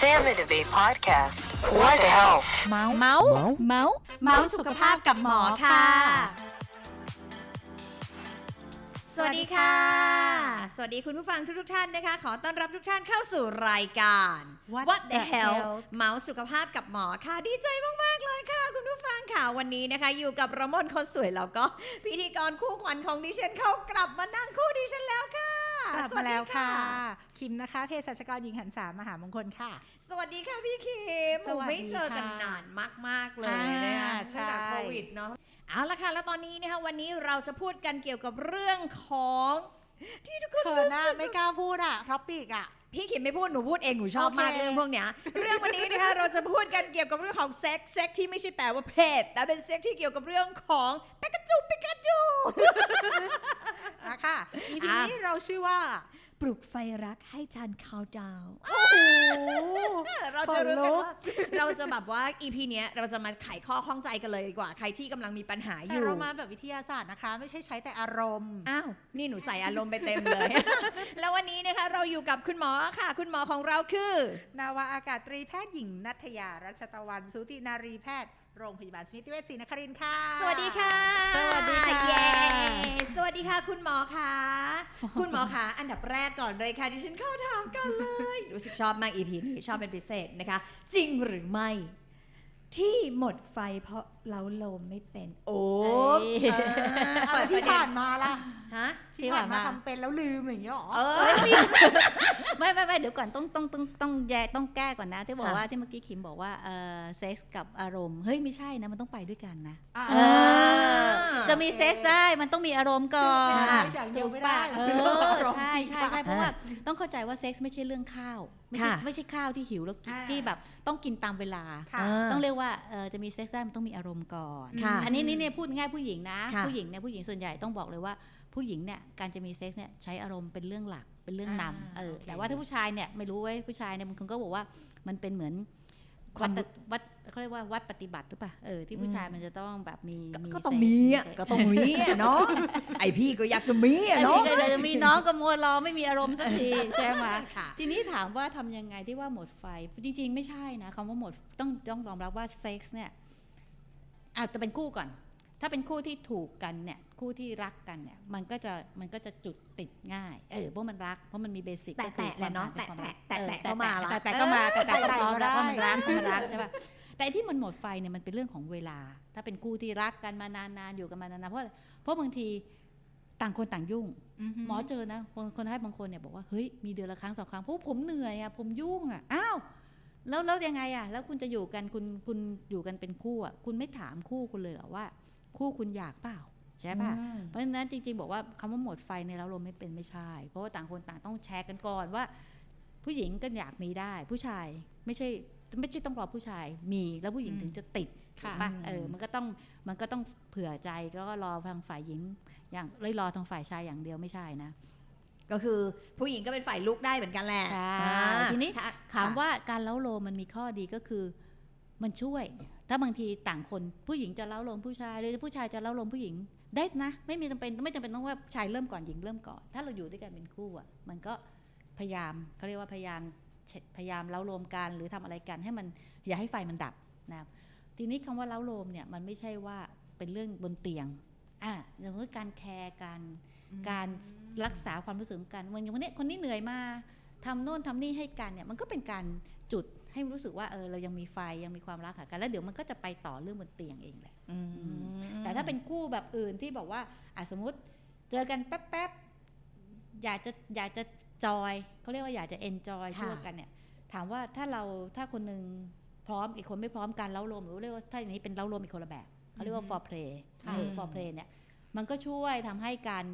Sam and Abe podcast. What health? เมาส์เมาส์เมาส์เมาส์สุขภาพกับหมอค่ะ สวัสดีค่ะ สวัสดีคุณผู้ฟังทุกๆท่านนะคะ ขอต้อนรับทุกท่านเข้าสู่รายการ What the the hell hell เมาส์สุขภาพกับหมอค่ะ ดีใจมาก ๆ เลยค่ะ คุณผู้ฟังค่ะ วันนี้นะคะ อยู่กับระมอนคนสวยแล้วก็พิธีกรคู่ขวัญของดิฉันเขากลับมานั่งคู่ดิฉันแล้วค่ะกลับสวัมาสดีแล้วค่ะ คิมนะคะเภสัชกรหญิงหันษามหามงคลค่ะ สวัสดีค่ะพี่คิมสวัสดีไม่เจอกันค่ะนานมาก ๆ เลยนะคะอ่าตั้งแต่ใช่โควิดเนาะ เอาละค่ะ แล้วตอนนี้นะคะวันนี้เราจะพูดกันเกี่ยวกับเรื่องของ ที่ทุกคนเขินรู้นะสึกไม่กล้าพูดอะท็อปิกอะ พี่คิมไม่พูดหนูพูดเองหนูชอบโอเค มากเรื่องพวกเนี้ย เรื่องวันนี้นะคะเราจะพูดกันเกี่ยวกับเรื่องของเซ็กซ์เซ็กซ์ที่ไม่ใช่แปลว่าเพศแต่เป็นเซ็กซ์ที่เกี่ยวกับเรื่องของปิกาจูปิกาจูอะค่ะ EP อะ นี้เราชื่อว่า ปลุกไฟรักให้ทันคาวดาวโอ้โหเราจะรู้กันขนลุกว่าเราจะแบบว่า EP เนี้ยเราจะมาไขข้อข้องใจกันเลยดีกว่า ใครที่กำลังมีปัญหาอแต่ยู่เรามาแบบวิทยาศาสตร์นะคะ ไม่ใช่ใช้แต่อารมณ์ อ้าว นี่หนูใส่อารมณ์ไปเต็มเลย แล้ววันนี้นะคะเราอยู่กับคุณหมอค่ะ คุณหมอของเราคือนาวาอากาศตรีแพทย์หญิงนัทยารัชตะวันสูตินารีแพทย์โรงพยาบาลสมิติเวชศรีนครินทร์ค่ะ สวัสดีค่ะ สวัสดีค่ะเย้สวัสดีค่ะ คุณหมอค่ะ คุณหมอค่ะอันดับแรกก่อนเลยค่ะดิฉันเข้าถามกันเลยรู้สึกชอบมาก EP นี้ชอบเป็นพิเศษนะคะ จริงหรือไม่ที่หมดไฟเพราะเราลมไม่เป็น โอ้เอ้ยเอาแล้วที่ผ่านมาล่ะ ฮะที่ผ่านมาที่ผ่านมาทำเป็นแล้วลืมอย่างเงี้ยหรอเออไม่ไม่ไม่เดี๋ยวก่อนต้องต้องต้องต้องแยกต้องแก้ก่อนนะ ที่บอกค่ะว่าที่เมื่อกี้คิมบอกว่าเออเซ็กส์กับอารมณ์เฮ้ยไม่ใช่นะมันต้องไปด้วยกันนะอ่าเออจะมีเซ็กส์ได้มันต้องมีอารมณ์ก่อนเซ็กส์อย่างเดียวไม่ได้เออใช่ใช่ใช่เพราะว่าต้องเข้าใจว่าเซ็กส์ไม่ใช่เรื่องข้าวไม่ใช่ค่ะไม่ใช่ข้าวที่หิวแล้วกินอ่าที่แบบต้องกินตามเวลาค่ะต้องเรียกว่าเอ่อจะมีเซ็กซ์ได้มันต้องมีอารมณ์ก่อนค่ะอันนี้นี่เนี่ยพูดง่ายผู้หญิงนะค่ะผู้หญิงเนี่ยผู้หญิงส่วนใหญ่ต้องบอกเลยว่าผู้หญิงเนี่ยการจะมีเซ็กซ์เนี่ยใช้อารมณ์เป็นเรื่องหลักเป็นเรื่องนำอ่าเออโอเคแต่ว่าถ้าผู้ชายเนี่ยไม่รู้เว้ยผู้ชายเนี่ยบางคนก็บอกว่ามันเป็นเหมือนควาวัมดวัดเขาเรียกว่าวัดปฏิบัติหรือเปล่าเออที่ผู้ชายมันจะต้องแบบมีก็มีก็ต้องเซ็มีซ์อะเซ็ซ์ก็ต้องมีอะเนาะไอพี่ก็อยากจะมีไอ้อะพี่เนาะก็อยากจะมีน้องก็มัวรอไม่มีอารมณ์สักทีใช่ไหมค่ะทีนี้ถามว่าทำยังไงที่ว่าหมดไฟจริง ๆ ไม่ใช่นะคำว่าหมดต้องต้องยอมรับว่าเซ็กส์เนี่ยอาจจะเป็นคู่ก่อน ถ้าเป็นคู่ที่ถูกกันเนี่ยคู่ที่รักกันเนี่ยมันก็จะมันก็จะจุดติดง่ายเออเพราะมันรักเพราะมันมีเบสิกแตะก็คือแตะแหละเนาะความรักแตะแตะออเข้ามาละแต่แต่ก็มาแต่แต่ก็แตะพร้อมแล้วได้ว่ามันรักเพราะมันรักใช่ป่ะแต่ที่มันหมดไฟเนี่ยมันเป็นเรื่องของเวลา ถ้าเป็นคู่ที่รักกันมานานๆอยู่กันมานานๆเพราะอะไรเพราะบางทีต่างคนต่างยุ่ง หมอเจอนะคนคนไข้บางคนเนี่ยบอกว่าเฮ้ยมีเดือนละครั้งสองครั้งเพราะผมเหนื่อยอะผมยุ่งอะอ้าวแล้วแล้วยังไงอะแล้วคุณจะอยู่กันคุณคุณอยู่กันเป็นคู่อะคุณไม่ถามคู่คุณเลยเหรอว่า คู่คุณอยากเปล่าใช่ป่ะ เพราะฉะนั้นจริง ๆ บอกว่าคำว่าหมดไฟในแล้วลมไม่เป็นไม่ใช่ เพราะว่าต่างคนต่างต้องแชร์กันก่อนว่า ผู้หญิงก็อยากมีได้ ผู้ชายไม่ใช่ไม่ใช่ต้องรอผู้ชายมีแล้วผู้หญิงถึงจะติดถูกป่ะเออมันก็ต้องมันก็ต้องเผื่อใจแล้วก็รอทางฝ่ายหญิง อย่างเลยรอทางฝ่ายชายอย่างเดียวไม่ใช่นะก็คือผู้หญิงก็เป็นฝ่ายลุกได้เหมือนกันแหละใช่อ่าทีนี้ค่ะถามว่าการเล้าโลมมันมีข้อดีก็คือ มันช่วย ถ้าบางทีต่างคนผู้หญิงจะเล้าโลมผู้ชายหรือผู้ชายจะเล้าโลมผู้หญิงได้นะ ไม่มีจำเป็นไม่จำเป็นต้องว่าชายเริ่มก่อนหญิงเริ่มก่อน ถ้าเราอยู่ด้วยกันเป็นคู่อะ มันก็พยายามเขาเรียกว่าพยายามเชพยายามเล้าโลมกันหรือทำอะไรกันให้มันอย่าให้ไฟมันดับนะครับทีนี้คำว่าเล้าโลมเนี่ยมันไม่ใช่ว่าเป็นเรื่องบนเตียงอะอย่างเช่นการแคร์กันการรักษาความรู้สึกของกันวันอย่างวันนี้คนนี้เหนื่อยมาทำโน่นทำนี่ให้กันเนี่ยมันก็เป็นการจุด ให้รู้สึกว่าเออเรายังมีไฟยังมีความรักหากันแล้วเดี๋ยวมันก็จะไปต่อเรื่องบนเตียงเองแหละอืมแต่ถ้าเป็นคู่แบบอื่นที่บอกว่าอะสมมติเจอกันแป๊บๆอยากจะอยากจะจอยเขาเรียกว่าอยากจะเอนจอยค่ะช่วยกันเนี่ย ถามว่าถ้าเราถ้าคนหนึ่งพร้อมอีกคนไม่พร้อมการเล้าลมหรือเรียกว่าถ้าอย่างนี้เป็นเล้าลมอีกคนละแบบเขาเรียกว่า for play ค่ะเออ for play เนี่ยมันก็ช่วยทำให้การ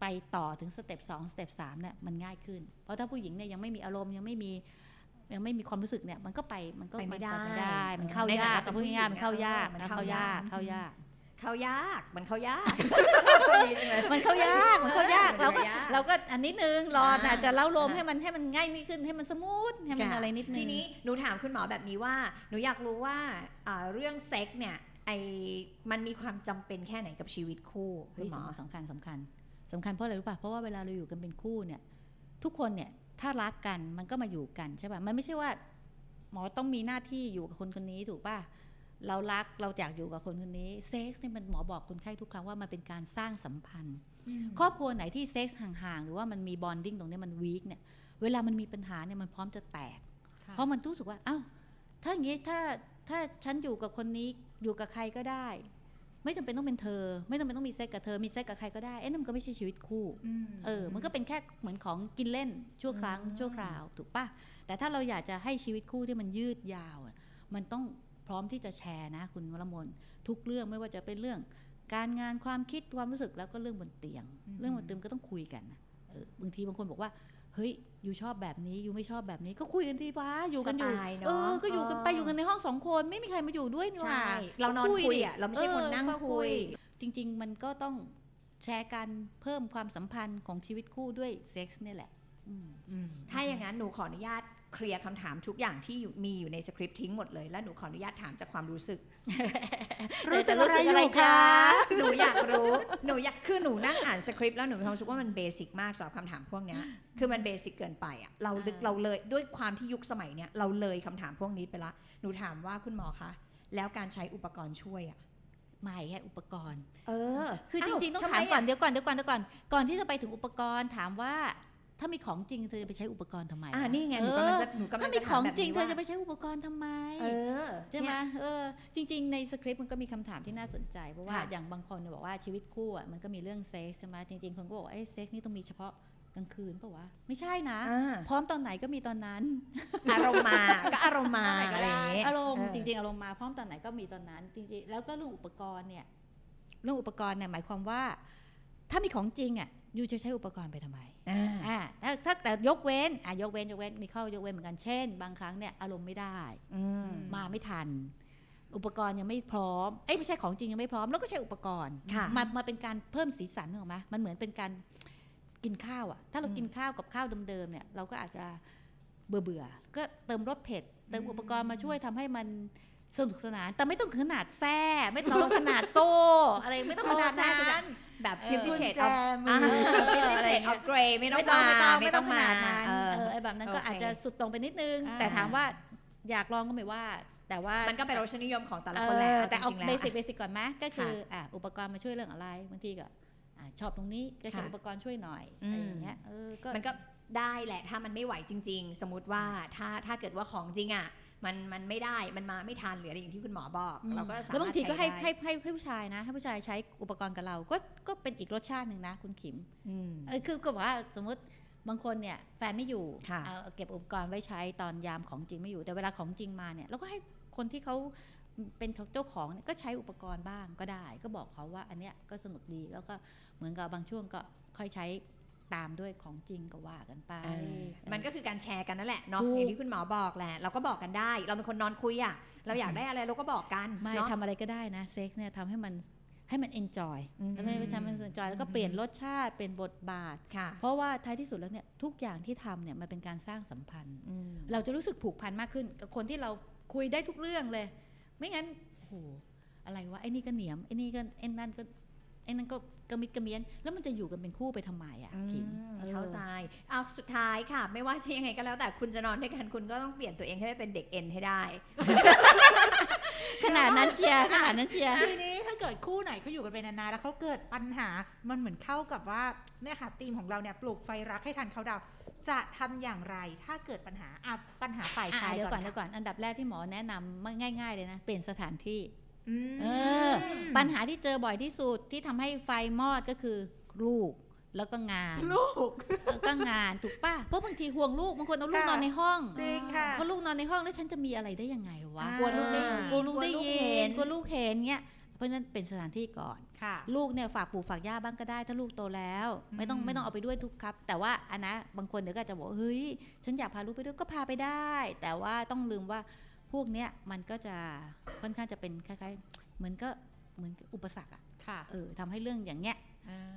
ไปต่อถึงสเต็ปสองสเต็ปสามเนี่ยมันง่ายขึ้น เพราะถ้าผู้หญิงเนี่ยยังไม่มีอารมณ์ยังไม่มี ยังไม่มีความรู้สึกเนี่ยมันก็ไปมันก็ไปไม่นได้ไม่ได้มันเข้าในฐานะยากเป็นพูดง่ายๆมันเข้ายากผู้หญิงนะเออเข้ายากมันเข้าเข้ายากกเขายากมันเขายากชอบคำนี้จังเลยมันเข้ายากมันเข้ายากมันเราก็เข้ายากเราก็อันนิดนึงรออ่าน่ะจะเล่าลมอ่าให้มันให้มันง่ายนิดขึ้นให้มันสมูทให้มันค่ะอะไรนิดนึงทีนี้หนูถามคุณหมอแบบนี้ว่าหนูอยากรู้ว่าอ่าเรื่องเซ็กเนี่ยไอมันมีความจำเป็นแค่ไหนกับชีวิตคู่คุเฮ้ณยหมอสำคัญสำคัญสำคัญเพราะอะไรรู้ป่ะเพราะว่าเวลาเราอยู่กันเป็นคู่เนี่ยทุกคนเนี่ย ถ้ารักกันมันก็มาอยู่กันใช่ป่ะมันไม่ใช่ว่า หมอต้องมีหน้าที่อยู่กับคนคนนี้ถูกป่ะเรารักเราอยากอยู่กับคนคนนี้เซ็กซ์เนี่ยมันหมอบอกคนไข้ทุกครั้งว่ามันเป็นการสร้างสัมพันธ์ ครอบครัวไหนที่เซ็กซ์ห่างๆ หรือว่ามันมีบอนดิ้งตรงเนี้ยมันวีคเนี่ยเวลามันมีปัญหาเนี่ยมันพร้อมจะแตก เพราะมันรู้สึกว่า เอ้า ถ้าอย่างงี้ถ้าถ้าฉันอยู่กับคนนี้อยู่กับใครก็ได้ ไม่จำเป็นต้องเป็นเธอ ไม่จำเป็นต้องมีเซ็กกับเธอมีเซ็กกับใครก็ได้เอ๊ะนั่นมันก็ไม่ใช่ชีวิตคู่เออ มันก็เป็นแค่เหมือนของกินเล่นชั่วครั้งอืมชั่วคราวถูกปะแต่ถ้าเราอยากจะให้ชีวิตคู่ที่มันยืดยาวอะมันต้องพร้อมที่จะแชร์นะ คุณวรมนทุกเรื่องไม่ว่าจะเป็นเรื่อง การงานความคิดความรู้สึกแล้วก็เรื่องบนเตียงอืมเรื่องบนเตียงก็ต้องคุยกันนะเออบางทีบางคนบอกว่า เฮ้ยอยู่ชอบแบบนี้อยู่ไม่ชอบแบบนี้ก็คุยกันทีว้าอยู่กันอยู่สไตล์เนอะเออก็อยู่กันไปเออออยู่กันในห้องสองคนไม่มีใครมาอยู่ด้วยนี่หว่าใช่เรานอนคุยดิอะเราไม่ใช่คนนั่งเออคุย จริง ๆ มันก็ต้องแชร์กันเพิ่มความสัมพันธ์ของชีวิตคู่ด้วยเซ็กซ์เนี่ยแหละอืมถ้าอย่างนั้นหนูขออนุญาตเคลียร์คำถามทุกอย่างที่อยู่มีอยู่ในสคริปต์ทิ้งหมดเลย แล้วหนูขออนุญาตถามจากความรู้สึก รู้สึกอะไรอยู่คะหนูอยากรู้ หนูอยาก คือหนูนั่งอ่านสคริปต์แล้วหนูมีความรู้สึกว่ามันเบสิกมากสำหรับคำถามพวกเนี้ย คือมันเบสิกเกินไปอะ เราอ่าเราเลยด้วยความที่ยุคสมัยเนี้ยเราเลยคำถามพวกนี้ไปละ หนูถามว่าคุณหมอคะ แล้วการใช้อุปกรณ์ช่วยอะไม่แค่อุปกรณ์ เออ คือจริงๆ ต้องทำไถามก่อนเดี๋ยวก่อนเดี๋ยวก่อนเดี๋ยวก่อน ก่อนที่จะไปถึงอุปกรณ์ถามว่า ถ้ามีของจริงเธอจะไปใช้อุปกรณ์ทำไมอ่าอะนี่ไงหนูกำลังจะเออหนูกำลัถ้างมีจะขถามองแบบจริงนี้เธอว่าจะไปใช้อุปกรณ์ทำไมเออใช่ไหมเนี่ยเออจริง ๆ ในสคริปต์มันก็มีคำถามที่น่าสนใจ เพราะว่าค่ะอย่างบางคนเนี่ยบอกว่าชีวิตคู่อะมันก็มีเรื่องเซ็กซ์ใช่ไหมจริงๆคนก็บอกว่าเอ้ยเซ็กซ์นี่ต้องมีเฉพาะกลางคืนปะวะ ไม่ใช่นะอ่าพร้อมตอนไหนก็มีตอนนั้น อารมณ์มา ก็อารมณ์มาตอนไหนก็อะไรอได้ย่างงี้อารมณ์เจริง ๆ อารมณ์มาพร้อมตอนไหนก็มีตอนนั้น จริง ๆ แล้วก็เรื่องอุปกรณ์เนี่ย เรื่องอุปกรณ์เนี่ยหมายความว่า ถ้ามีของจริงอะ ยูจะใช้อุปกรณ์ไปทำไมอ่าอ่าถ้าถ้าแต่ยกเว้นอะยกเว้นยกเว้นมีข้อยกเว้นเหมือนกันเช่น บางครั้งเนี่ยอารมณ์ไม่ได้อืมมาไม่ทัน อุปกรณ์ยังไม่พร้อมเอ้ยไม่ใช่ของจริงยังไม่พร้อม แล้วก็ใช้อุปกรณ์ค่ะมามาเป็นการเพิ่มสีสันถูกไหมมันเหมือนเป็นการกินข้าวอะถ้าเราอืมกินข้าวกับข้าวเดิมๆเนี่ย เราก็อาจจะเบื่อเบื่อๆก็เติมรสเผ็ดเติมอุปกรณ์มาช่วยทำให้มันสนุกสนาน แต่ไม่ต้องถึงขนาดแซ่ ไม่ต้องขนาดโซ่ อะไรไม่ต้องขนาดนั้น แบบเออ Fifty กุญ Shades แจ of มือ Fifty Shades of Grey ไม่ต้องมาไม่ต้องมาขนาดนั้นเออเออไอ้แบบนั้นก็โอเคอาจจะสุดตรงไปนิดนึงอ่าแต่ถามว่าอยากลองก็ไม่ว่า แต่ว่ามันก็เป็นรสนิยมของแต่ละเอคนแหละอเอาแต่เอาจริงๆแล้วเบสิกเบสิกก่อนไหมก็คือค่ะอะอุปกรณ์มาช่วยเรื่องอะไรบางทีก็อะชอบตรงนี้ก็ใช้ค่ะอุปกรณ์ช่วยหน่อยอืมอะไรอย่างเงี้ยเออก็มันก็ ได้แหละถ้ามันไม่ไหวจริง ๆ สมมติว่าถ้าถ้าเกิดว่าของจริงอะมันมันไม่ได้มันมาไม่ทันหรืออะไรอย่างที่คุณหมอบอกอืมเราก็สาแล้วมารบาถงทีก็ให้ได้ให้ให้ให้ผู้ชายนะ ให้ผู้ชายใช้อุปกรณ์กับเราก็ก็เป็นอีกรสชาติหนึ่งนะ คุณขิมอืมเออคือก็บอกว่าสมมติบางคนเนี่ยแฟนไม่อยู่ค่ะเอาเก็บอุปกรณ์ไว้ใช้ตอนยามของจริงไม่อยู่แต่เวลาของจริงมาเนี่ยเราก็ให้คนที่เขาเป็นเจ้าของเนี่ยก็ใช้อุปกรณ์บ้างก็ได้ ก็บอกเขาว่าอันเนี้ยก็สนุกดีแล้วก็เหมือนกับบางช่วงก็ค่อยใช้ ตามด้วยของจริงก็ว่ากันไปเออมันก็คือการแชร์กันนั่นแหละเนาะถูกอย่างที่คุณหมอบอกแหละเราก็บอกกันได้ เราเป็นคนนอนคุยอะเราอยากได้อะไรเราก็บอกกันไม่เนาะทำอะไรก็ได้นะเซ็กซ์เนี่ยทำให้มันให้มันเอนจอยอืมแล้วไม่ใช่มันเอนจอยแล้วก็อืมเปลี่ยนรสชาติเปลี่ยนบทบาทค่ะเพราะว่าท้ายที่สุดแล้วเนี่ยทุกอย่างที่ทำเนี่ยมันเป็นการสร้างสัมพันธ์อืมเราจะรู้สึกผูกพันมากขึ้น กับคนที่เราคุยได้ทุกเรื่องเลย ไม่งั้นโอ้โหอะไรวะไอ้นี่ก็เหนียมไอ้นี่ก็ไอ้นั่นก็ ไอ้นั่นก็กระมิดกระเมียน แล้วมันจะอยู่กันเป็นคู่ไปทำไมอะอืขิงมออเข้าใจเอาสุดท้ายค่ะ ไม่ว่าจะยังไงก็แล้วแต่คุณจะนอนด้วยกันคุณก็ต้องเปลี่ยนตัวเองให้เป็นเด็กเอ็นให้ได้ ขนาดนั้นเชียร์ขนาดนั้นเชียร์ทีนี้ถ้าเกิดคู่ไหนเขาอยู่กันไปนานๆแล้วเขาเกิดปัญหามันเหมือนเข้ากับว่าเนี่ยค่ะธีมของเราเนี่ยปลูกไฟรักให้ทันเขาดาวน์จะทำอย่างไรถ้าเกิดปัญหาอะปัญหาฝ่ายอะชายเดี๋ยวก่ก่ออนนค่ะเดี๋ยวก่อนอันดับแรกที่หมอแนะนำง่าย ๆ เลยนะเปลี่ยนสถานที่อืม เออ ปัญหาที่เจอบ่อยที่สุดที่ทำให้ไฟมอดก็คือลูกแล้วก็งานลูกเออก็งานถูกป่ะเพราะบางทีห่วงลูกบางคนเอาลูกค่ะนอนในห้องจริงค่ะเพราะลูกนอนในห้องแล้วฉันจะมีอะไรได้ยังไงวะกลัวลูกได้ยินกลัวลูกได้กลัวลูกยิเห็นนกลัวลูกเห็นเงี้ยเพราะฉะนั้นเป็นสถานที่ก่อนค่ะลูกเนี่ยฝากปู่ฝากย่าบ้างก็ได้ ถ้าลูกโตแล้ว ไม่ต้องอืมไม่ต้องเอาไปด้วยทุกครับ แต่ว่าอันนะบางคนเดี๋ยวก็อาจจะบอกว่าเฮ้ยฉันอยากพาลูกไปด้วยก็พาไปได้ แต่ว่าต้องลืมว่า พวกเนี้ยมันก็จะค่อนข้างจะเป็นคล้ายๆ เหมือนก็เหมือนอุปสรรคอะค่ะเออทำให้เรื่องอย่างเงี้ย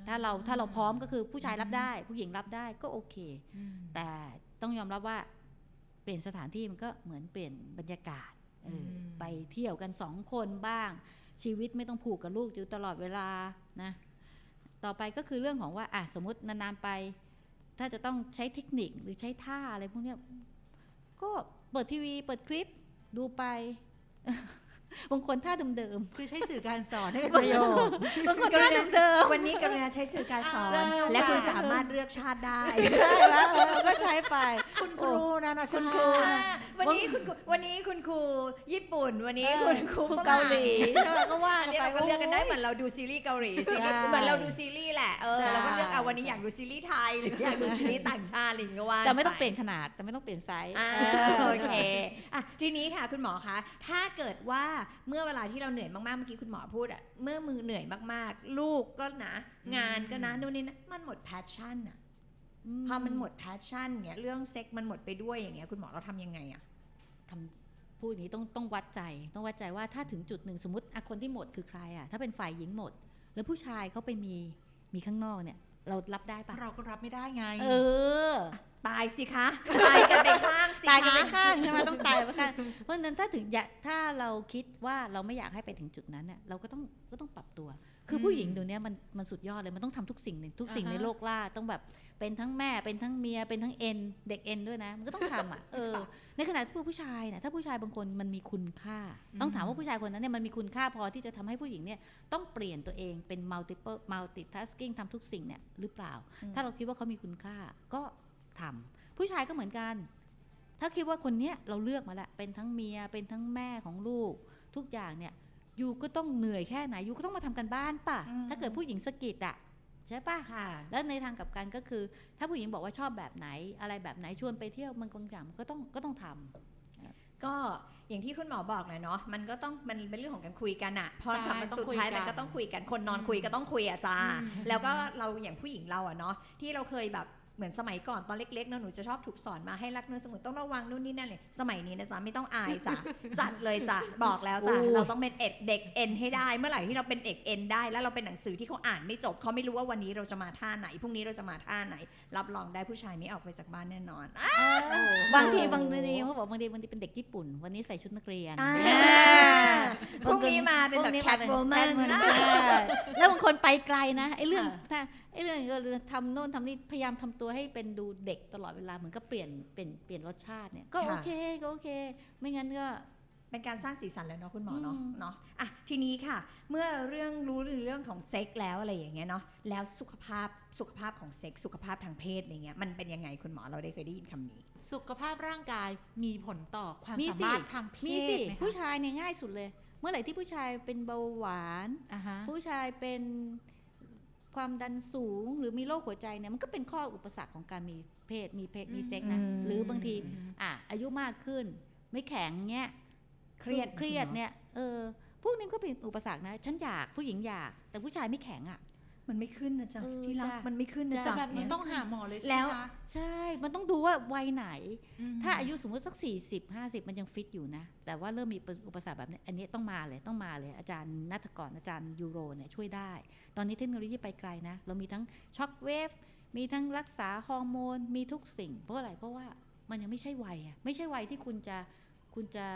ถ้าเราถ้าเราพร้อมก็คือผู้ชายรับได้ ผู้หญิงรับได้ก็โอเคอืมแต่ต้องยอมรับว่าเปลี่ยนสถานที่มันก็เหมือนเปลี่ยนบรรยากาศเอออมไปเที่ยวกันสองคนบ้าง ชีวิตไม่ต้องผูกกับลูกอยู่ตลอดเวลานะต่อไปก็คือเรื่องของว่าอะสมมตินานๆไป ถ้าจะต้องใช้เทคนิคหรือใช้ท่าอะไรพวกเนี้ยก็เปิดทีวีเปิดคลิป ดูไป บางคนท่าเดิมคือใช้สื่อการสอนให้ๆเป็นประโยชน์บางคนท่าเดิมวันนี้กรุณาใช้สื่อการสอนเออและคุณสามารถเลือกชาติได้ๆใช่แล้วเออก็ใช้ไป คุณครูนะนะคุณครูอ่าวันนี้คุณครูวันนี้คุณครูญี่ปุ่น วันนี้คุณครูคุณฝรั่งเกาหลีใช่ไหมก็ว่าอันกันี้นไปเราก็เลือกกันได้เหมือนเราดูซีรีส์เกาหลีซีรีส์ใช่เหมือนเราดูซีรีส์แหละเออใช่เราก็เลือกเอาวันนี้อยากดูซีรีส์ไทยหรืออยากดูซีรีส์ต่างชาติอะไรอย่างเงี้ยก็ว่าแต่ไม่ต้องเปลี่ยนขนาดแต่ไม่ต้องเปลี่ยนไซส์อ่าโอเคอะทีนี้ค่ะคุณหมอคะถ้าเกิดว่าเมื่อเวลาที่เราเหนื่อยมากๆเมื่อกี้คุณหมอพูดอะเมื่อมือเหนื่อยมากๆ ลูกก็นะงานก็นะนู่นนี่นะมันหมดแพชชั่นอะพอมันหมดแพชชั่นเนี่ยเรื่องเซ็กมันหมดไปด้วยอย่างเงี้ยคุณหมอเราทำยังไงอะทำพูดอย่างนี้ต้องต้องวัดใจต้องวัดใจว่าถ้าถึงจุดหนึ่งสมมติอะคนที่หมดคือใครอะถ้าเป็นฝ่ายหญิงหมด แล้วผู้ชายเขาไปมีมีข้างนอกเนี่ย เรารับได้ปะเราก็รับไม่ได้ไง เออ ตายสิคะตายกันไปข้างสิตายกันไปคะข้างใช่ไหมต้องตายไปข้างเพราะฉะนั้นถ้าถึงอยากถ้าเราคิดว่าเราไม่อยากให้ไปถึงจุดนั้นเนี่ยเราก็ต้องก็ต้องปรับตัว คือผู้หญิงเดี๋ยวนี้มันมันสุดยอดเลยมันต้องทำทุกสิ่งในทุกสิ่งอ่าฮะในโลกล่าต้องแบบเป็นทั้งแม่เป็นทั้งเมียเป็นทั้งเอ็นเด็กเอ็นด้วยนะ มันก็ต้องทำอะเออในขณะที่ผู้ชายเนี่ยถ้าผู้ชายบางคนมันมีคุณค่า ต้องถามว่าผู้ชายคนนั้นเนี่ยมันมีคุณค่าพอที่จะทำให้ผู้หญิงเนี่ยต้องเปลี่ยนตัวเองเป็น multiple multitasking ทำทุกสิ่งเนี่ยหรือเปล่า ถ้าเราคิดว่าเขามีคุณค่าก็ทำผู้ชายก็เหมือนกัน ถ้าคิดว่าคนเนี้ยเราเลือกมาแล้วเป็นทั้งเมียเป็นทั้งแม่ของลูก ทุกอย่างเนี่ย ยูก็ต้องเหนื่อยแค่ไหนยูก็ต้องมาทำกันบ้านป่ะอืมถ้าเกิดผู้หญิงสะกิดอะใช่ป่ะค่ะ แล้วในทางกลับกันก็คือ ถ้าผู้หญิงบอกว่าชอบแบบไหน อะไรแบบไหนชวนไปเที่ยวมันบางอย่างมันก็ต้องก็ต้องทำก็อย่างที่คุณหมอบอกเลยเนาะมันก็ต้องมันเป็นเรื่องของการคุยกันอะเพราะใช่คำมันต้องสุดคุยท้ายกันมันก็ต้องคุยกันคนนอนอืมคุยก็ต้องคุยอะจ้าอืมแล้วก็เราอย่างผู้หญิงเราอะเนาะที่เราเคยแบบ เหมือนสมัยก่อนตอนเล็กๆเนาะหนูจะชอบถูกสอนมาให้รักเนื้อสงวนต้องระวังนู่นนี่นั่นเลยสมัยนี้นะจ๊ะไม่ต้องอายจ้ะจัดเลยจ้ะบอกแล้วจ้ะโอ้ยเราต้องเป็นเอ็ดเด็กเอ็นให้ได้ เมื่อไหร่ที่เราเป็นเด็กเอ็นได้ แล้วเราเป็นหนังสือที่เขาอ่านไม่จบเขาไม่รู้ว่าวันนี้เราจะมาท่าไหนพรุ่งนี้เราจะมาท่าไหน รับรองได้ผู้ชายไม่ออกไปจากบ้านแน่นอนอะบางทีบางทีเขาบอกบางทีบางทีเป็นเด็กญี่ปุ่น วันนี้ใส่ชุดนักเรียนอ่าอ่าพรุ่งนี้มาเป็นแบบพรุ่ง Catwoman มาเป็นนะ Catwoman แล้วบางคนไปไกลนะไอ้เรื่องค่ะถ้าไอ้เรื่องก็ทำโน่นทำนี่พยายามทำตัวให้เป็นดูเด็กตลอดเวลาเหมือนก็เปลี่ยนเปลี่ยนเปลี่ยนรสชาติเนี่ยก็โอเคก็โอเค ไม่งั้นก็เป็นการสร้างสีสันแล้วเนาะคุณหมอเนาะอืมเนาะอะทีนี้ค่ะ เมื่อเรื่องรู้เรื่องของเซ็กแล้วอะไรอย่างเงี้ยเนาะแล้วสุขภาพสุขภาพของเซ็กสุขภาพทางเพศอะไรเงี้ยมันเป็นยังไงคุณหมอเราได้เคยได้ยินคำนี้ สุขภาพร่างกายมีผลต่อความมีสาสิมารถทางเพศมีสิไหมคะผู้ชายเนี่ยง่ายสุดเลย เมื่อไหร่ที่ผู้ชายเป็นเบาหวานอ่าฮะผู้ชายเป็น ความดันสูงหรือมีโรคหัวใจเนี่ยมันก็เป็นข้ออุปสรรคของการมีเพศมีเพศมีเซ็กนะอืมหรือบางทีอืมอะอายุมากขึ้น ไม่แข็งเงี้ยเครียดเครียดเนี่ยเออพวกนี้ก็เป็นอุปสรรคนะ ฉันอยากผู้หญิงอยาก แต่ผู้ชายไม่แข็งอะ มันไม่ขึ้นนะจ๊ะเออที่รักจ้ะมันไม่ขึ้นนะจ้ะจ๊ะแบบนี้เนี่ยต้องหาหมอเลยใช่แล้ไหมวคะใช่ มันต้องดูว่าวัยไหนอืมถ้าอายุสมมติสัก 40 50 มันยังฟิตอยู่นะ แต่ว่าเริ่มมีอุปสรรคแบบนี้อันนี้ต้องมาเลยต้องมาเลยอาจารย์นัทกรอาจารย์ยูโรเนี่ยช่วยได้ ตอนนี้เทคโนโลยีไปไกลนะ เรามีทั้งช็อคเวฟมีทั้งรักษาฮอร์โมนมีทุกสิ่ง เพราะอะไรเพราะว่ามันยังไม่ใช่วัยอะไม่ใช่วัยที่คุณจะคุณจะ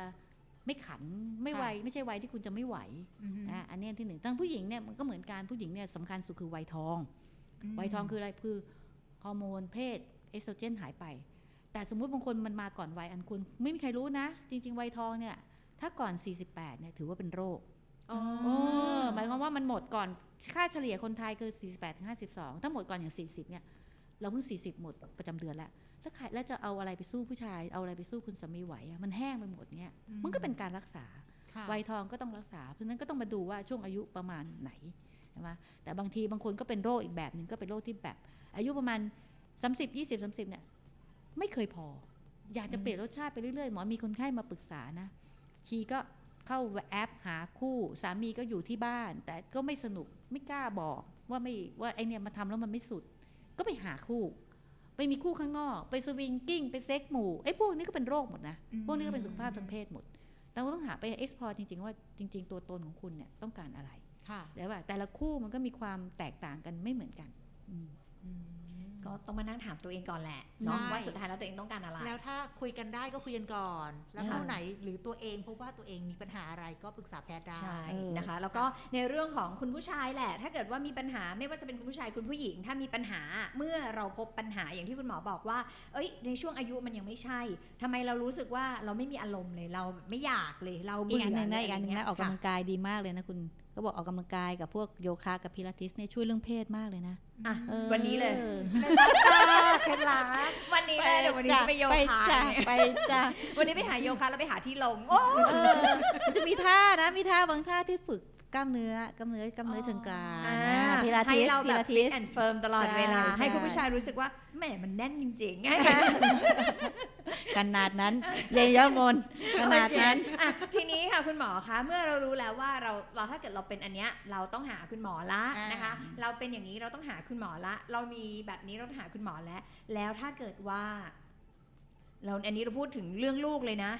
ไม่ขันไม่วัยไม่ใช่วัยที่คุณจะไม่ไหวอืมนะอันนี้อันที่หนึ่งทั้งผู้หญิงเนี่ยมันก็เหมือนกันผู้หญิงเนี่ยสำคัญสุดคือวัยทองมวัยทองคืออะไรคือฮอร์โมนเพศเอสโตรเจนหายไป แต่สมมุติบางคนมันมาก่อนวัยอันคุณไม่มีใครรู้นะ จริง ๆ วัยทองเนี่ย ถ้าก่อน 48เนี่ยถือว่าเป็นโรคอ๋อโอ้หมายความว่ามันหมดก่อนค่าเฉลี่ยคนไทยคือ 48ถึง52 ถ้าหมดก่อนอย่าง 40เนี่ยเราเพิ่ง 40 หมดประจำเดือนแล้ว แล้วใครแล้วจะเอาอะไรไปสู้ผู้ชาย เอาอะไรไปสู้คุณสามีไหวอะมันแห้งไปหมดเนี่ยมันก็เป็นการรักษาค่ะวัยทองก็ต้องรักษา เพราะฉะนั้นก็ต้องมาดูว่าช่วงอายุประมาณไหนใช่ไหมแต่บางทีบางคนก็เป็นโรคอีกแบบหนึ่งก็เป็นโรคที่แบบ อายุประมาณ 30 20 30เนี่ยไม่เคยพอ อยากจะเปลี่ยนรสชาติไปเรื่อยๆหมอมีคนไข้มาปรึกษานะ ชีก็เข้าแอปหาคู่สามีก็อยู่ที่บ้าน แต่ก็ไม่สนุกไม่กล้าบอกว่าไม่ว่าไอเนี่ยมาทำแล้วมันไม่สุด ก็ไปหาคู่ ไปมีคู่ข้างนอก ไปสวิงกิ้ง ไปเซ็กหมู่ไอ้พวกนี้ก็เป็นโรคหมดนะอืมพวกนี้ก็เป็นสุขภาพทางเพศหมด เราก็ต้องหาไป explore จริง ๆ ว่าจริง ๆ ตัวตนของคุณเนี่ยต้องการอะไรค่ะแต่ว่าแต่ละคู่มันก็มีความแตกต่างกันไม่เหมือนกัน อืมอืม ก็ต้องมานั่งถามตัวเองก่อนแหละเนาะใช่ว่าสุดท้ายแล้วตัวเองต้องการอะไร แล้วถ้าคุยกันได้ก็คุยกันก่อน แล้วค่ะคู่ไหนหรือตัวเองพบว่าตัวเองมีปัญหาอะไรก็ปรึกษาแพทย์ได้ใช่เออนะคะ แล้วก็ในเรื่องของคุณผู้ชายแหละ ถ้าเกิดว่ามีปัญหาไม่ว่าจะเป็นคุณผู้ชายคุณผู้หญิง ถ้ามีปัญหาเมื่อเราพบปัญหาอย่างที่คุณหมอบอกว่า เอ้ย ในช่วงอายุมันยังไม่ใช่ทำไมเรารู้สึกว่าเราไม่มีอารมณ์เลยเราไม่อยากเลยเราอีกเบื่ออันหนึ่งนะเลยอีกอันหนึงไรนะเงี้ยออกกำลังค่ะกายดีมากเลยนะคุณ ก็บอกออกกำลังกายกับพวกโยคะกับพิลาทิสเนี่ยช่วยเรื่องเพศมากเลยนะอะออวันนี้เลยเคล็ดลับวันนี้เลยเดี๋ยววันนี้จะไปโยไปคะจ้ะไปจ้ะวันนี้ไปหาโยคะแล้วไปหาที่ลงโอ้เออมันจะมีท่านะมีท่าบางท่าที่ฝึก กล้ามเนื้อกล้ามเนื้อกล้ามเนื้อเชิงกรานอ่านะพิลาให้ทิสเราพิแบบลาฟิทิตสแอนด์เฟิร์มตลอดใช่เวลาใช่ให้คุณผู้ชายรู้สึกว่าแหมมันแน่นจริงๆขนาดนั้นเยายยอดมนขนาดนั้นโอเคอะทีนี้ค่ะคุณหมอคะเมื่อเรารู้แล้วว่าเราเราถ้าเกิดเราเป็นอันเนี้ยเราต้องหาคุณหมอละอ่านนะคะ เราเป็นอย่างนี้เราต้องหาคุณหมอละ เรามีแบบนี้เราต้องหาคุณหมอแล้ว แล้วถ้าเกิดว่าเราอันนี้เราพูดถึงเรื่องลูกเลยนะ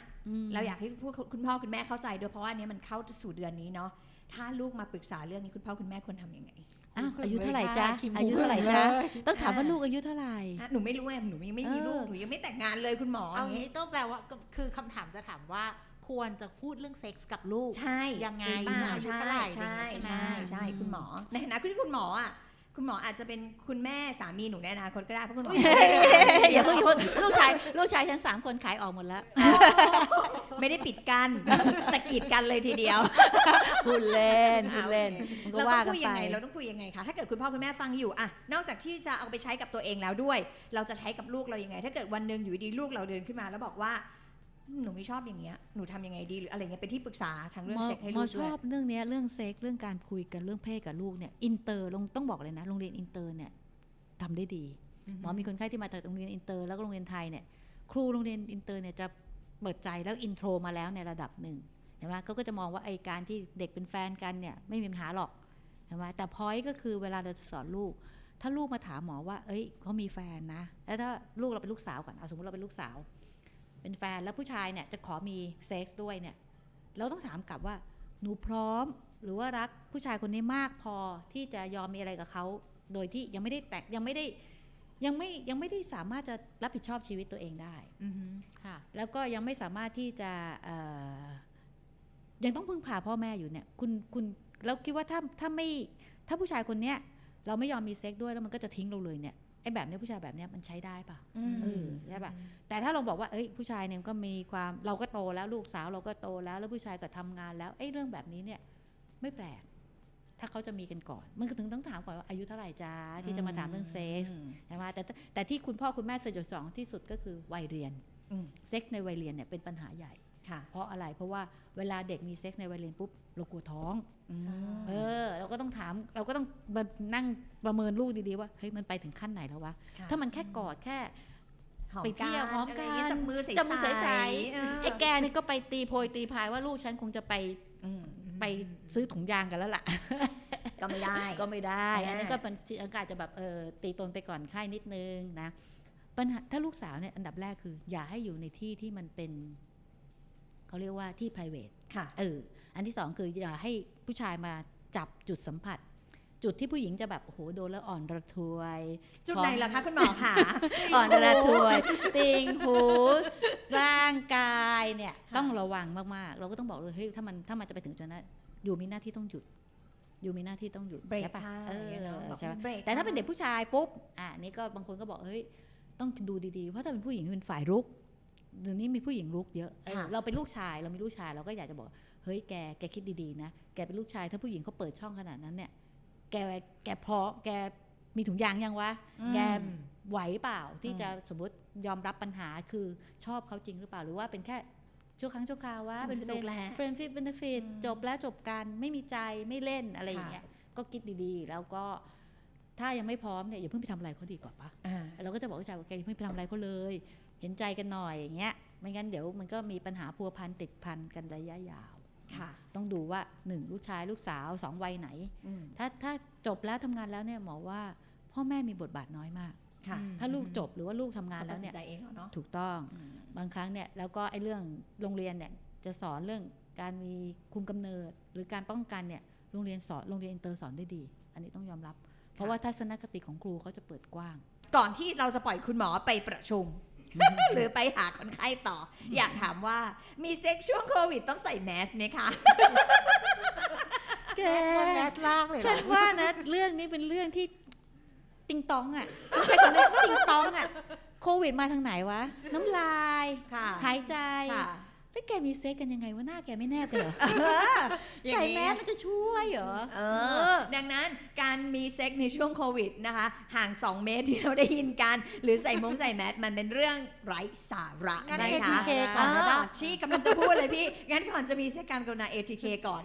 เราอยากให้พูดคุณพ่อคุณแม่เข้าใจด้วยเพราะว่าอันเนี้ยมันเข้าสู่เดือนนี้เนาะ ถ้าลูกมาปรึกษาเรื่องนี้คุณพ่อคุณแม่ควรทำยังไงอ้าวขึงอายุเท่าไหร่ลจ๊ะคิมอายุเท่าไหร่จ๊ะเลยต้องถามว่าอ่าลูกอายุเท่าไหร่อะหนูไม่รู้ไงหนูยังไม่มีเออลูกหนูยังไม่แต่งงานเลยคุณหมอเอาอย่างงี้งี้ต้องแปลว่าก็คือคำถามจะถามว่าควรจะพูดเรื่องเซ็กส์กับลูกใช่ยังไงหรือเปล่าอายุใช่เท่าไหร่ใช่อะไรอย่างเงี้ยใช่ใช่ไหมใช่คุณหมอในฐานะที่คุณหมออะ คุณหมออาจจะเป็นคุณแม่สามีหนูในอนาคตก็ได้เพราะคุณหมอ อย่าเพิ่งอย่าเพิ่งลูกชายลูกชายฉันสามคนขายออกหมดแล้ว ไม่ได้ปิดกันตะกีดกันเลยทีเดียวพูดเล่นพูดเล่นอะมันก็เราว่าต้องกันคุยไปยังไงเราต้องคุยยังไงคะถ้าเกิดคุณพ่อคุณแม่ฟังอยู่อะนอกจากที่จะเอาไปใช้กับตัวเองแล้วด้วย เราจะใช้กับลูกเรายังไง ถ้าเกิดวันหนึ่งอยู่ดีลูกเราเดินขึ้นมาแล้วบอกว่าอืม หนูไม่ชอบอย่างเงี้ยหนูทำยังไงดีหรืออะไรเงี้ยเป็นที่ปรึกษาทางเรื่องหมอเซ็กให้หมลูอกชด้วยอบเรื่องเนี้ยเรื่องเซ็กเรื่องการคุยกันเรื่องเพศกับลูกเนี่ยอินเตอร์ลงต้องบอกเลยนะโรงเรียนอินเตอร์เนี่ยทำได้ดีหมอมีคนไข้ที่มาจากโรงเรียนอินเตอร์แล้วก็โรงเรียนไทยเนี่ยครูโรงเรียนอินเตอร์เนี่ยจะเปิดใจแล้วอินโทรมาแล้วในระดับหนึ่งใช่ไหมเขาก็จะมองว่าไอการที่เด็กเป็นแฟนกันเนี่ยไม่มีปัญหาหรอกใช่ไหมแต่พอยก็คือเวลาเราจะสอนลูก ถ้าลูกมาถามหมอว่า เอ้ยเขามีแฟนนะแล้วถ้าลูกเราเป็นลูกสาวก่อนเอาสมมติเราเป็นลูกสาว เป็นแฟนแล้วผู้ชายเนี่ยจะขอมีเซ็กส์ด้วยเนี่ยเราต้องถามกลับว่าหนูพร้อมหรือว่ารักผู้ชายคนนี้มากพอที่จะยอมมีอะไรกับเขา โดยที่ยังไม่ได้แตกยังไม่ได้ยังไม่ยังไม่ได้สามารถจะรับผิดชอบชีวิตตัวเองได้อือฮึค่ะแล้วก็ยังไม่สามารถที่จะเอ่อยังต้องพึ่งพาพ่อแม่อยู่เนี่ยคุณคุณแล้วคิดว่าถ้าถ้าไม่ถ้าผู้ชายคนเนี้ยเราไม่ยอมมีเซ็กด้วยแล้วมันก็จะทิ้งเราเลยเนี่ย ไอ้แบบเนี้ยผู้ชายแบบเนี้ยมันใช้ได้ปะอืมเออใช่ปะแต่ถ้าเราบอกว่าเอ้ยผู้ชายเนี่ยก็มีความเราก็โตแล้วลูกสาวเราก็โตแล้วแล้วผู้ชายก็ทำงานแล้วไอ้เรื่องแบบนี้เนี่ยไม่แปลก ถ้าเขาจะมีกันก่อนมันก็ถึงต้องถามก่อนว่าอายุเท่าไหร่จ้าที่จะมาถามเรื่องเซ็กส์ใช่ไหมแต่แต่ที่คุณพ่อคุณแม่สยดสองที่สุดก็คือวัยเรียนอืมเซ็กส์ในวัยเรียนเนี่ยเป็นปัญหาใหญ่ ค่ะ เพราะอะไรเพราะว่าเวลาเด็กมีเซ็กส์ในวัยเรียนปุ๊บเรากลัวท้องอืมเออ เราก็ต้องถามเราก็ต้องมานั่งประเมินลูกดีๆว่าเฮ้ยมันไปถึงขั้นไหนแล้ววะค่ะถ้ามันแค่กอดแค่หอมไปเที่ยวหอมกันะไรเงี้ยจับมือใสๆจับมือใสเออไอ้แกนี่ก็ไปตีโพยตีพายว่าลูกฉันคงจะไปอืมไปซื้อถุงยางกันแล้วล่ะ ก็ไม่ได้ก็ไม่ได้อ่าอันนี้ก็เป็นอากาศจะแบบเออตีตนไปก่อนไข้นิดนึงนะปัญหาถ้าลูกสาวเนี่ยอันดับแรกคือ อย่าให้อยู่ในที่ที่มันเป็น เขาเรียกว่าที่ private ค่ะเอออันที่สองคืออย่าให้ผู้ชายมาจับจุดสัมผัส จุดที่ผู้หญิงจะแบบโอ้โหโดนแล้วอ่อนระทวย จุดไหนล่ะคะคุณหมอคะอ่อนระทวย ติงหูร่างกายเนี่ยต้องระวังมากๆ เราก็ต้องบอกเลยเฮ้ยถ้ามันถ้ามันจะไปถึงจุดนั้นอยู่มีหน้าที่ต้องหยุดอยู่มีหน้าที่ต้องหยุดเบรกใช่ปะค่ะเอออย่างเงี้ยเนอะบอกใช่ปะเบรกแต่ถ้าเป็นค่ะเด็กผู้ชายปุ๊บอะนี่ก็บางคนก็บอกเฮ้ยต้องดูดีๆ เพราะถ้าเป็นผู้หญิงเป็นฝ่ายรุก เดี๋ยวนี้มีผู้หญิงรุกเยอะเออค่ะเราเป็นลูกชายเรามีลูกชายเราก็อยากจะบอก เฮ้ยแกแกคิดดีๆนะ แกเป็นลูกชายถ้าผู้หญิงเขาเปิดช่องขนาดนั้นเนี่ย แกแกพร้อมแกมีถุงยางยังวะ แกอืมไหวเปล่าที่อืมจะสมมติยอมรับปัญหาคือชอบเขาจริงหรือเปล่าหรือว่าเป็นแค่ชั่วครั้งชั่วคราวว่าสนุกเป็นสนุกแหละเฟรนด์ฟิตเบนฟิตอืมจบแล้วจบกันไม่มีใจไม่เล่นอะไรอย่างค่ะเงี้ยก็คิดดีๆ แล้วก็ถ้ายังไม่พร้อมเนี่ยอย่าเพิ่งไปทำอะไรเขาดีกว่าปะอ่าเราก็จะบอกผู้ชายว่าแกอย่าเพิ่งไปทำอะไรเขาเลย เห็นใจกันหน่อยอย่างเงี้ยไม่งั้นเดี๋ยวมันก็มีปัญหาพัวพันติดพันกันระยะยาวค่ะ ต้องดูว่าหนึ่งลูกชายลูกสาวสองวัยไหนอืมถ้าถ้าจบแล้วทำงานแล้วเนี่ยหมอว่าพ่อแม่มีบทบาทน้อยมากค่ะอืมถ้าลูกจบหรือว่าลูกทำงานเขาแล้ตัวดสิเนี่นยใจเองแล้วเนาะถูกต้องอืมบางครั้งเนี่ยแล้วก็ไอ้เรื่องโรงเรียนเนี่ยจะสอนเรื่องการมีคุมกำเนิด หรือการป้องกันเนี่ยโรงเรียนสอนโรงเรียนอินเตอร์สอนได้ดี อันนี้ต้องยอมรับ เพราะว่าทัศนคติของครูเขาจะเปิดกว้าง ก่อนที่เราจะปล่อยคุณหมอไปประชุม หรือไปหาคนไข้ต่อ อยากถามว่ามีเซ็กช่วงโควิดต้องใส่แมสไหมคะแกแมสลากเลยเหรฉัอนว่านะเรื่องนี้เป็นเรื่องที่ติงตองอะใช่คำนี้ติงตองอะโควิดมาทางไหนวะ น้ำลายค่ะหายใจ ค่ะแล้วแกมีเซ็กกันยังไงวะหน้าแกไม่แนบกันเหรออย่างใส่นี้แมสมันจะช่วยเหรอเออ ดังนั้นการมีเซ็กในช่วงโควิดนะคะ ห่าง 2 เมตรที่เราได้ยินกัน หรือใส่มงใส่แมสมันเป็นเรื่องไร้สาระงั้นนะคะ ATK ก่อนนะอ่าบ้าชี่กำลังจะพูดเลยพี่ งั้นก่อนจะมีเซ็กการกรุณา ATK ก่อน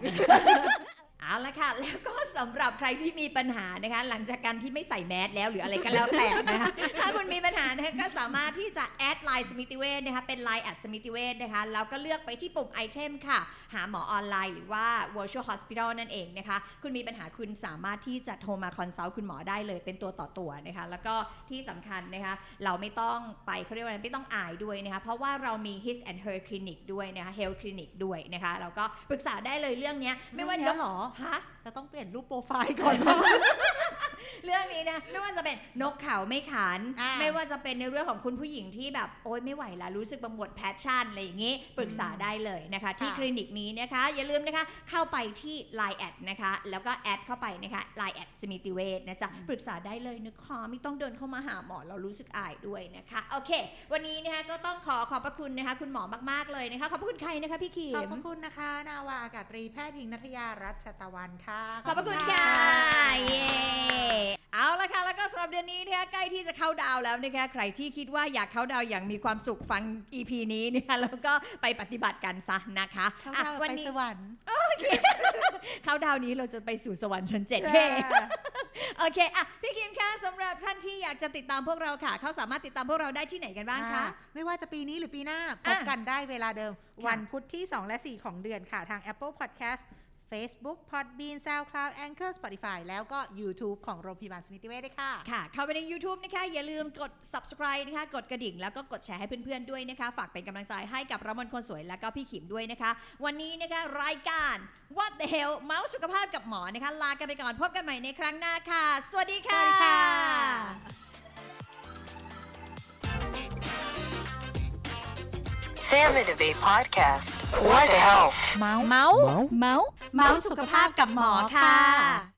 เอาละค่ะ แล้วก็สำหรับใครที่มีปัญหานะคะ หลังจากการที่ไม่ใส่แมสแล้วหรืออะไรก็แล้วแต่นะคะถ้าคุณมีปัญหานะคะก็สามารถที่จะแอดไลน์สมิติเวชนะคะเป็นไลน์แอดสมิติเวชนะคะแล้วก็เลือกไปที่ปุ่มไอเทมค่ะ หาหมอออนไลน์หรือว่า virtual hospital นั่นเองนะคะ คุณมีปัญหาคุณสามารถที่จะโทรมาคอนซัลท์คุณหมอได้เลยเป็นตัวต่อตัวนะคะ แล้วก็ที่สำคัญนะคะเราไม่ต้องไปเขาเรียกว่าอะไรไม่ต้องอายด้วยนะคะเพราะว่าเรามี his and her clinic ด้วยนะคะ health clinic ด้วยนะคะแล้วก็ปรึกษาได้เลยเรื่องเนี้ยไม่ว่าเรื่องเนี้ยเหรอ哈？ ฮะเราต้องเปลี่ยนรูปโปรไฟล์ก่อน เรื่องนี้นะไม่ว่าจะเป็นนกเขาไม่ขัน อ่า ไม่ว่าจะเป็นในเรื่องของคุณผู้หญิงที่แบบโอ๊ยไม่ไหวละรู้สึกบหมดแพชชั่นอะไรอย่างนี้ ปรึกษาได้เลยนะคะ ที่คลินิกนี้นะคะ อย่าลืมนะคะ เข้าไปที่ Line แอดนะคะ แล้วก็แอดเข้าไปนะคะ Line แอดสมิติเวชนะจ๊ะปรึกษาได้เลยนะคะไม่ต้องเดินเข้ามาหาหมอเรารู้สึกอายด้วยนะคะโอเค วันนี้นะคะก็ต้องขอขอบพระคุณนะคะ คุณหมอมากๆเลยนะคะขอบพระคุณใครนะคะพี่ขีขอบม พระคุณนะคะ นาวาอากาศตรีแพทย์หญิงนัทยารัชตะวันค่ะขอบพระคุณค่ะ เย้เอาละค่ะ แล้วก็สำหรับเดือนนี้นะคะใกล้ที่จะเข้าดาวน์แล้วนะคะใครที่คิดว่าอยากเข้าดาวน์อย่างมีความสุขฟัง EP นี้นะคะแล้วก็ไปปฏิบัติกันซะนะคะเข้าอะดาววันไปนี้สวรรค์ เข้าดาวน์นี้เราจะไปสู่สวรรค์ชั้นเจ็ดจ้าเฮ้ โอเคอะพี่คิมคะสำหรับท่านที่อยากจะติดตามพวกเราค่ะ เขาสามารถติดตามพวกเราได้ที่ไหนกันบ้างคะ อ่าไม่ว่าจะปีนี้หรือปีหน้าพอะบกันได้เวลาเดิม ค่ะ วันพุธที่ 2 และ 4 ของเดือนค่ะ ทาง Apple Podcast Facebook Podbean SoundCloud Anchor Spotify แล้วก็ YouTube ของโรงพยาบาลสมิติเวชด้วยค่ะ ค่ะ เข้าไปใน YouTube นะคะ อย่าลืมกด subscribe นะคะ กดกระดิ่ง แล้วก็กดแชร์ให้เพื่อนๆด้วยนะคะ ฝากเป็นกำลังใจให้กับระมนคนสวย และก็พี่ขิมด้วยนะคะ วันนี้นะคะรายการ What the hell เมาส์สุขภาพกับหมอนะคะ ลากันไปก่อนพบกันใหม่ในครั้งหน้าค่ะ สวัสดีค่ะ สวัสดีค่ะ Sam Bay Podcast. What the health? เมาส์เมาส์เมาส์สุขภาพกับหมอค่ะ